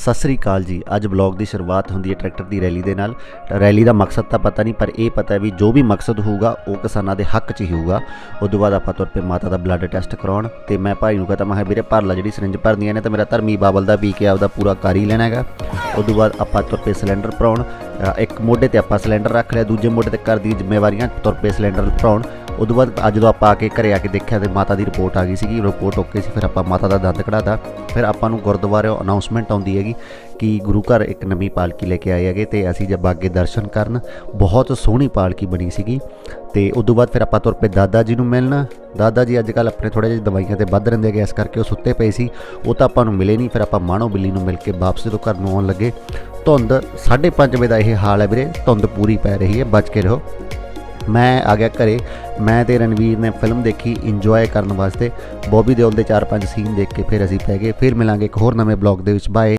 ਸਤਿ ਸ੍ਰੀ ਅਕਾਲ ਜੀ। ਅੱਜ ਬਲੌਗ ਦੀ ਸ਼ੁਰੂਆਤ ਹੁੰਦੀ ਹੈ ਟਰੈਕਟਰ ਦੀ ਰੈਲੀ ਦੇ ਨਾਲ। ਰੈਲੀ ਦਾ ਮਕਸਦ ਤਾਂ ਪਤਾ ਨਹੀਂ, ਪਰ ਇਹ ਪਤਾ ਹੈ ਵੀ ਜੋ ਵੀ ਮਕਸਦ ਹੋਊਗਾ, ਉਹ ਕਿਸਾਨਾਂ ਦੇ ਹੱਕ 'ਚ ਹੀ ਹੋਊਗਾ। ਉਸ ਤੋਂ ਬਾਅਦ ਆਪਾਂ ਤੁਰ ਪਏ ਮਾਤਾ ਦਾ ਬਲੱਡ ਟੈਸਟ ਕਰਾਉਣ ਤੇ ਮੈਂ ਭਾਈ ਨੂੰ ਕਹਤਾ, ਮੈਂ ਵੀਰੇ ਭਰ ਲਾ ਜਿਹੜੀ ਸਿਰਿੰਜ ਭਰਨੀਆਂ ਨੇ ਤਾਂ ਮੇਰਾ ਧਰਮੀ ਬਾਬਲ ਦਾ ਪੀ ਕੇ ਆਪਦਾ ਪੂਰਾ ਕਰ ਹੀ ਲੈਣਾ ਹੈਗਾ। ਉਸ ਤੋਂ ਬਾਅਦ ਆਪਾਂ ਤੁਰ ਪਏ ਸਿਲੰਡਰ ਭਰਾਉਣ। ਇੱਕ ਮੋਢੇ ਤੇ ਆਪਾਂ ਸਿਲੰਡਰ ਰੱਖ ਲਿਆ, ਦੂਜੇ ਮੋਢੇ ਤੇ ਘਰ ਦੀ ਜ਼ਿੰਮੇਵਾਰੀਆਂ ਤੁਰ ਪਏ ਸਿਲੰਡਰ ਭਰਾਉਣ। ਉਸ ਤੋਂ ਬਾਅਦ ਅੱਜ ਜਦੋਂ ਆਪਾਂ ਆ ਕੇ ਘਰੇ ਆ ਕੇ ਦੇਖਿਆ ਤੇ ਮਾਤਾ ਦੀ ਰਿਪੋਰਟ ਆ ਗਈ ਸੀਗੀ, ਰਿਪੋਰਟ ਓਕੇ ਸੀ, ਫਿਰ ਆਪਾਂ ਮਾਤਾ ਦਾ ਦੰਦ ਕਢਾਤਾ। ਫਿਰ ਆਪਾਂ ਨੂੰ ਗੁਰਦੁਆਰੇ ਅਨਾਉਂਸਮੈਂਟ ਆਉਂਦੀ ਹੈਗੀ ਕਿ ਗੁਰੂ ਘਰ ਇੱਕ ਨਵੀਂ ਪਾਲਕੀ ਲੈ ਕੇ ਆਏ ਹੈਗੇ ਤੇ ਅਸੀਂ ਜਦ ਅੱਗੇ ਦਰਸ਼ਨ ਕਰਨ, ਬਹੁਤ ਸੋਹਣੀ ਪਾਲਕੀ ਬਣੀ ਸੀਗੀ। ਤੇ ਉਸ ਤੋਂ ਬਾਅਦ ਫਿਰ ਆਪਾਂ ਤੁਰ ਪਏ ਦਾਦਾ ਜੀ ਨੂੰ ਮਿਲਣ। ਦਾਦਾ ਜੀ ਅੱਜ ਕੱਲ ਆਪਣੇ ਥੋੜੇ ਜਿਹੇ ਦਵਾਈਆਂ ਤੇ ਵੱਧ ਰਹਿੰਦੇ ਹੈਗੇ, ਇਸ ਕਰਕੇ ਉਹ ਸੁੱਤੇ ਪਏ ਸੀ। ਉਹ ਤਾਂ ਆਪਾਂ ਨੂੰ ਮਿਲੇ ਨਹੀਂ, ਫਿਰ ਆਪਾਂ ਮਾਣੋ ਬਿੱਲੀ ਨੂੰ ਮਿਲ ਕੇ ਵਾਪਸ ਤੋਂ ਘਰ ਨੂੰ ਆਉਣ ਲੱਗੇ। ਧੁੰਦ 5:30 ਵਜੇ ਦਾ ਇਹ ਹਾਲ ਹੈ ਵੀਰੇ, ਧੁੰਦ ਪੂਰੀ ਪੈ ਰਹੀ ਹੈ, ਬਚ ਕੇ ਰਹੋ। ਮੈਂ ਆ ਗਿਆ ਘਰੇ। ਮੈਂ ਤੇ ਰਣਵੀਰ ਨੇ ਫਿਲਮ ਦੇਖੀ ਇੰਜੋਏ ਕਰਨ ਵਾਸਤੇ। ਬੋਬੀ ਦਿਓਲ ਦੇ 4-5 ਸੀਨ ਦੇਖ ਕੇ ਫਿਰ ਅਸੀਂ ਪੈ ਗਏ। ਫਿਰ ਮਿਲਾਂਗੇ ਇੱਕ ਹੋਰ ਨਵੇਂ ਬਲੌਗ ਦੇ ਵਿੱਚ। ਬਾਏ